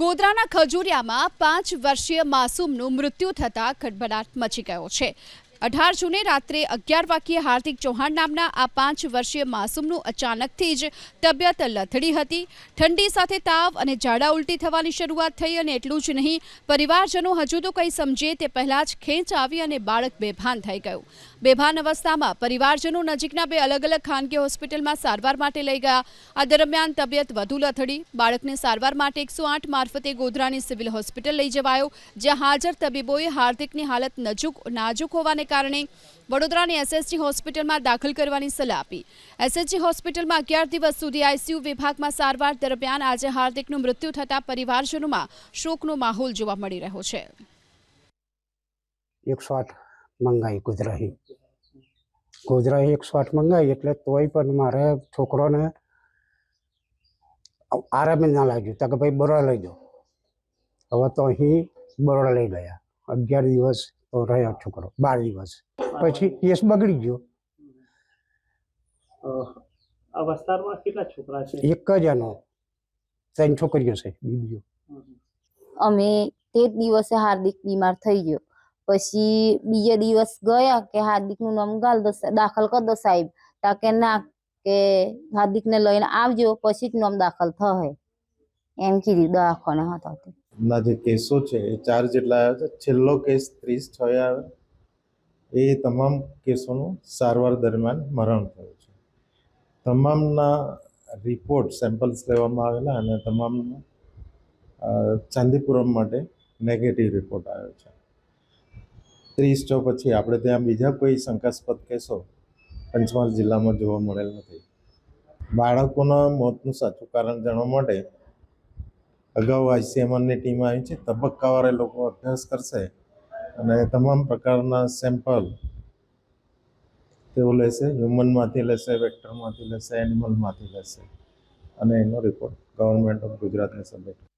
ગોધરાના ખજૂરિયામાં પાંચ વર્ષીય માસૂમનું મૃત્યુ થતાં ખડભડાટ મચી ગયો છે. અઢાર જૂને રાત્રે અગિયાર વાગ્યે હાર્દિક ચૌહાણ નામના આ પાંચ વર્ષીય માસૂમનું અચાનકથી જ તબિયત લથડી હતી. ઠંડી સાથે તાવ અને ઝાડા ઉલટી થવાની શરૂઆત થઈ અને એટલું જ નહીં, પરિવારજનો હજુ તો કંઈ સમજે તે પહેલાં જ ખેંચ આવી અને બાળક બેભાન થઈ ગયું. બેભાન અવસ્થામાં પરિવારજનો નજીકના બે અલગ અલગ ખાનગી હોસ્પિટલમાં સારવાર માટે લઈ ગયા. આ દરમિયાન તબિયત વધુ લથડી, બાળકને સારવાર માટે એકસો આઠ મારફતે ગોધરાની સિવિલ હોસ્પિટલ લઈ જવાયો, જ્યાં હાજર તબીબોએ હાર્દિકની હાલત નજુક, નાજુક હોવાને કારણે વડોદરાની એસએસજી હોસ્પિટલમાં દાખલ કરવાની સલાહ આપી. એસએસજી હોસ્પિટલમાં અગિયાર દિવસ સુધી આઈસીયુ વિભાગમાં સારવાર દરમિયાન આજે હાર્દિકનું મૃત્યુ થતાં પરિવારજનોમાં શોકનો માહોલ જોવા મળી રહ્યો છે. એકસો એકસો આઠ મંગાવી એટલે તોય પણ મારે છોકરોને આરામ ના લાગ્યું. તો કે ભાઈ બરોડા લઈ જાઓ. હવે તો અહીં બરોડા લઈ ગયા. અગિયાર દિવસ તો રહ્યો છોકરો બાર દિવસ પછી કેસ બગડી ગયો. આ વિસ્તારમાં કેટલા છોકરા છે? એક જ એનો ત્રણ છોકરીઓ છે બીજો. અમે તે જ દિવસે હાર્દિક બીમાર થઈ ગયો. પછી બીજે દિવસ ગયા કે હાર્દિકનું નામ ગાલ દો દાખલ કર દો સાહેબ. તા કે ના કે હાર્દિકને લઈને આવજો પછી જ નામ દાખલ થશે એમ કીધું દવાખાને હતા ના, જે કેસો છે, એ ચાર જેટલા આવ્યા છે. છેલ્લો કેસ ત્રીસ છ આવે. એ તમામ કેસોનું સારવાર દરમિયાન મરણ થયું છે. તમામના રિપોર્ટ સેમ્પલ્સ લેવામાં આવેલા અને તમામના ચાંદીપુરમ માટે નેગેટિવ રિપોર્ટ આવ્યો છે. ત્રીસ છ પછી આપણે ત્યાં બીજા કોઈ શંકાસ્પદ કેસો પંચમહાલ જિલ્લામાં જોવા મળેલ નથી. બાળકોના મોતનું સાચું કારણ જાણવા માટે અગાઉ આઈસીએમઆરની ટીમ આવી છે. તબક્કાવાર લોકો અભ્યાસ કરશે અને તમામ પ્રકારના સેમ્પલ તેઓ લેશે. હ્યુમનમાંથી લેશે વેક્ટરમાંથી લેશે એનિમલમાંથી લેશે અને એનો રિપોર્ટ ગવર્મેન્ટ ઓફ ગુજરાતને સબમિટ